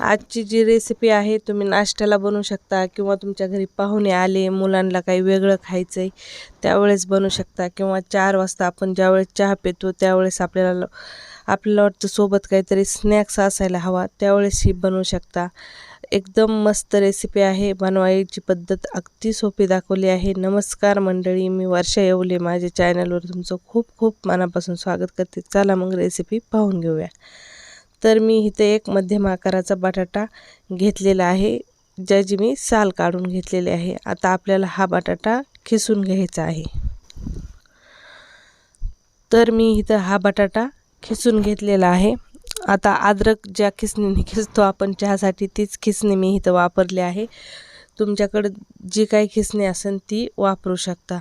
आजची जी रेसिपी आहे तुम्ही नाश्त्याला बनवू शकता किंवा तुमच्या घरी पाहुणे आले मुलांना काही वेगळं खायचं आहे त्यावेळेस बनवू शकता किंवा चार वाजता आपण ज्यावेळेस चहा पितो त्यावेळेस आपल्याला आपल्याला वाटतं सोबत काहीतरी स्नॅक्स असायला हवा त्यावेळेस ही बनवू शकता. एकदम मस्त रेसिपी आहे बनवायची पद्धत अगदी सोपी दाखवली आहे. नमस्कार मंडळी मी वर्षा येवले माझ्या चॅनलवर तुमचं खूप खूप मनापासून स्वागत करते. चला मग रेसिपी पाहून घेऊया. तर मी इथे एक मध्यम आकाराचा बटाटा घेतलेला आहे ज्याची मी साल काढून घेतलेली आहे. आता आपल्याला हा बटाटा खिसून घ्यायचा आहे. तर मी इथं हा बटाटा खिसून घेतलेला आहे. आता अद्रक ज्या खिसणीने खिसतो आपण चहासाठी तीच खिसणी मी इथं वापरली आहे. तुमच्याकडं जी काही खिसणी असेल ती वापरू शकता.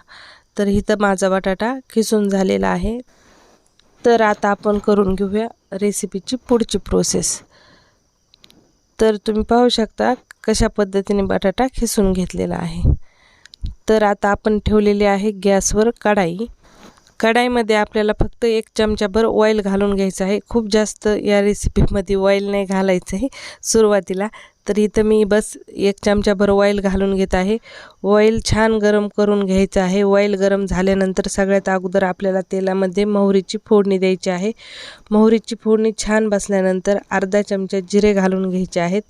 तर इथं माझा बटाटा खिसून झालेला आहे. तर आता आपण करून घेऊया रेसिपीची पुढची प्रोसेस तर तुम्ही पाहू शकता कशा पद्धतीने बटाटा खिसून घेतलेला आहे. तर आता आपण ठेवलेली आहे गॅसवर कढाई. कढाईमध्ये आपल्याला फक्त एक चमचाभर ऑइल घालून घ्यायचं आहे. खूप जास्त या रेसिपीमध्ये ऑइल नाही घालायचं आहे सुरुवातीला. तर इथं मी बस एक चमचाभर ऑइल घालून घेत आहे. ऑइल छान गरम करून घ्यायचं आहे. ऑइल गरम झाल्यानंतर सगळ्यात अगोदर आपल्याला तेलामध्ये मोहरीची फोडणी द्यायची आहे. मोहरीची फोडणी छान बसल्यानंतर अर्धा चमचा जिरे घालून घ्यायचे आहेत.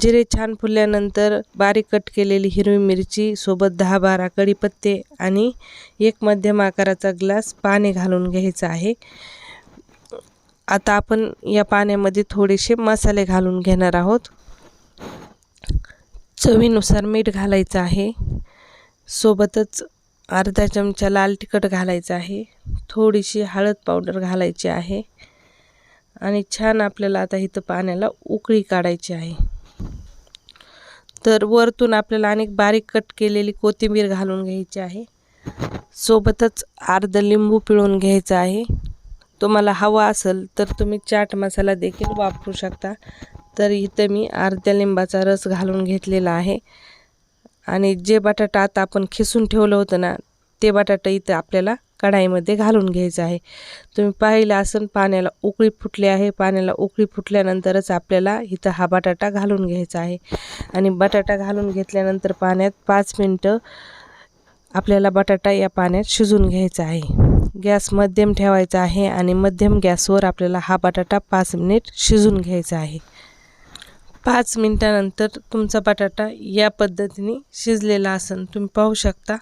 जिरे छान फुलल्यानंतर बारीक कट केलेली हिरवी मिरची सोबत दहा बारा कढीपत्ते आणि एक मध्यम आकाराचा ग्लास पाणी घालून घ्यायचं आहे. आता आपण या पाण्यामध्ये थोडेसे मसाले घालून घेणार आहोत. चवीनुसार मीठ घालायचं आहे. सोबतच अर्धा चमचा लाल तिखट घालायचं आहे. थोडीशी हळद पावडर घालायची आहे. आणि छान आपल्याला आता इथं पाण्याला उकळी काढायची आहे. तर वरतून आपल्याला अनेक बारीक कट केलेली कोथिंबीर घालून घ्यायची आहे. सोबतच अर्धा लिंबू पिळून घ्यायचं आहे. तुम्हाला हवा असेल तर तुम्ही चाट मसाला देखील वापरू शकता. तर इथं मी अर्ध्या लिंबाचा रस घालून घेतलेला आहे. आणि जे बटाटा आता आपण खिसून ठेवलं होतं ना ते बटाटा इथं आपल्याला कढाईमध्ये घालून घ्यायचं आहे. तुम्ही पाहिलं असं पाण्याला उकळी फुटली आहे. पाण्याला उकळी फुटल्यानंतरच आपल्याला इथं हा बटाटा घालून घ्यायचा आहे. आणि बटाटा घालून घेतल्यानंतर पाण्यात पाच मिनटं आपल्याला बटाटा या पाण्यात शिजून घ्यायचा आहे. गॅस मध्यम ठेवायचा आहे आणि मध्यम गॅसवर आपल्याला हा बटाटा पाच मिनिट शिजून घ्यायचा आहे. पाच मिनटानंतर तुमचा बटाटा या पद्धतीने शिजलेला असेल तुम्ही पाहू शकता.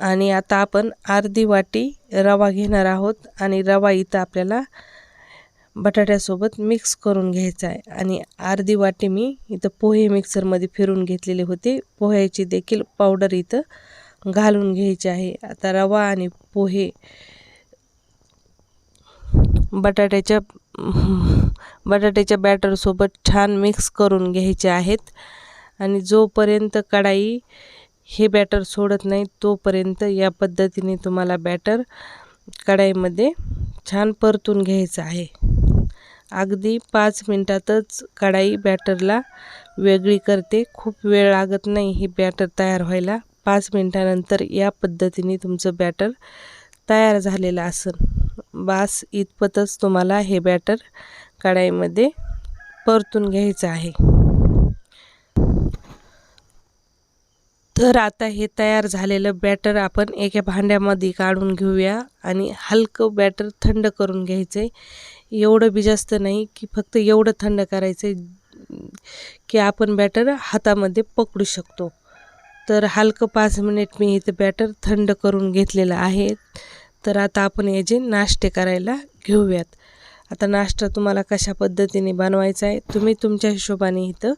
आणि आता आपण अर्धी वाटी रवा घेणार आहोत आणि रवा इथं आपल्याला बटाट्यासोबत मिक्स करून घ्यायचा आहे. आणि अर्धी वाटी मी इथं पोहे मिक्सरमध्ये फिरून घेतलेले होते. पोह्याची देखील पावडर इथं घालून घ्यायची आहे. आता रवा आणि पोहे बटाट्याच्या बटाट्याच्या बॅटरसोबत छान मिक्स करून घ्यायचे आहेत. आणि जोपर्यंत कढाई हे बॅटर सोडत नाही तोपर्यंत या पद्धतीने तुम्हाला बॅटर कढाईमध्ये छान परतून घ्यायचं आहे. अगदी पाच मिनटातच कढाई बॅटरला वेगळी करते. खूप वेळ लागत नाही ही बॅटर तयार व्हायला. पाच मिनटानंतर या पद्धतीने तुमचं बॅटर तयार झालेलं असेल. बास इतपतच तुम्हाला हे बॅटर कढाईमध्ये परतून घ्यायचं आहे. तर आता हे तयार झालेलं बॅटर आपण एका भांड्यामध्ये काढून घेऊया आणि हलकं बॅटर थंड करून घ्यायचं आहे. एवढं बी जास्त नाही की फक्त एवढं थंड करायचं आहे की आपण बॅटर हातामध्ये पकडू शकतो. तर हलकं पाच मिनिट मी इथं बॅटर थंड करून घेतलेलं आहे. तर आता आपण याचे नाश्ते करायला घेऊयात. आता नाश्ता तुम्हाला कशा पद्धतीने बनवायचा आहे तुम्ही तुमच्या हिशोबाने इथं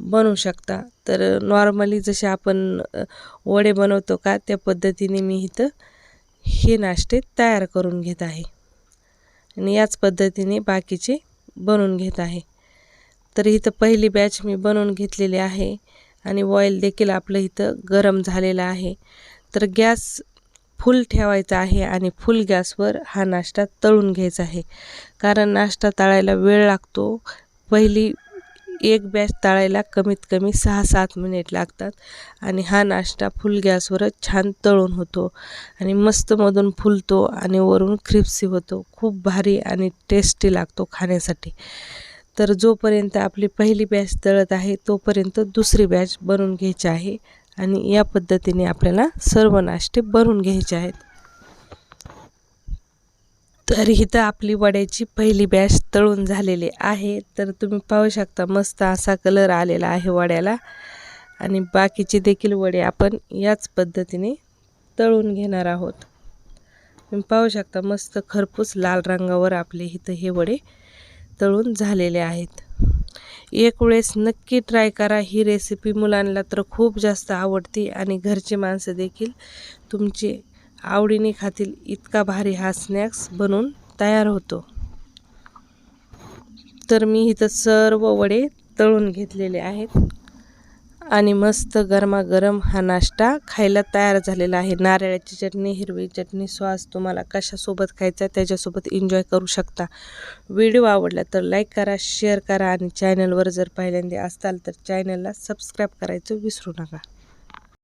बनवू शकता. तर नॉर्मली जसे आपण वडे बनवतो का त्या पद्धतीने मी इथं हे नाश्ते तयार करून घेत आहे. आणि याच पद्धतीने बाकीचे बनवून घेत आहे. तर इथं पहिली बॅच मी बनवून घेतलेली आहे आणि ऑइल देखील आपलं इथं गरम झालेलं आहे. तर गॅस फुल ठेवायचा आहे आणि फुल गॅसवर हा नाश्ता तळून घ्यायचा आहे. कारण नाश्ता तळायला वेळ लागतो. पहिली एक बॅच तळायला कमीत कमी सहा सात मिनिट लागतात आणि हा नाश्ता फुल गॅसवरच छान तळून होतो आणि मस्तमधून फुलतो आणि वरून क्रिप्सी होतो. खूप भारी आणि टेस्टी लागतो खाण्यासाठी. तर जोपर्यंत आपली पहिली बॅच तळत आहे तोपर्यंत दुसरी बॅच बनवून घ्यायची आहे. आणि या पद्धतीने आपल्याला सर्व नाश्ते बनवून घ्यायचे आहेत. तर इथं आपली वड्याची पहिली बॅच तळून झालेली आहे. तर तुम्ही पाहू शकता मस्त असा कलर आलेला आहे वड्याला. आणि बाकीचे देखील वडे आपण याच पद्धतीने तळून घेणार आहोत. तुम्ही पाहू शकता मस्त खरपूस लाल रंगावर आपले इथं हे वडे तळून झालेले आहेत. एक वेळेस नक्की ट्राय करा ही रेसिपी मुलांना तर खूप जास्त आवडते आणि घरचे माणसं देखील तुमचे आवडीने खातील. इतका भारी हा स्नॅक्स बनून तयार होतो. तर मी इथं सर्व वडे तळून घेतलेले आहेत. आणि मस्त गरमागरम हा नाश्ता खायला तयार झालेला आहे. नारळाची चटणी हिरवी चटणी सॉस तुम्हाला कशासोबत खायचा त्याच्यासोबत एन्जॉय करू शकता. व्हिडिओ आवडला तर लाईक करा शेअर करा आणि चॅनलवर जर पहिल्यांदा असाल तर चॅनलला सबस्क्राईब करायचं विसरू नका.